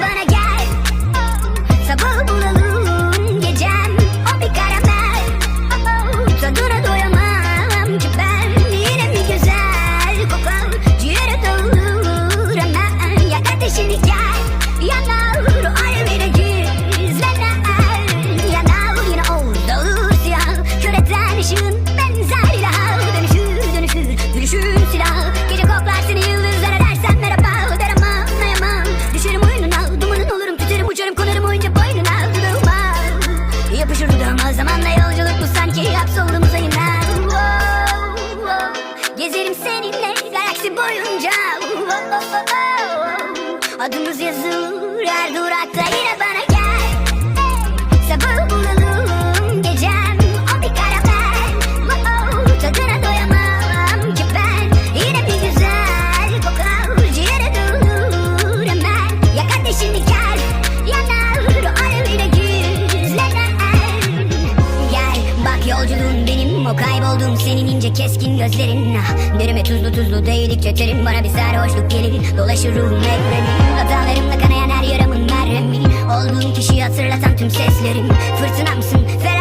gonna Milletler aksi boyunca uh, oh, oh, oh, Adımız yazılır her durakta yine bana gel. O kayboldum senin ince keskin gözlerin. Ah, Derime tuzlu tuzlu değdikçe terim. Bana bir sarhoşluk gelir Dolaşır ruhum evreni Hatalarımla kanayan her yaramın merhemi. Olduğum kişiyi hatırlatan tüm seslerim. Fırtınamsın felaket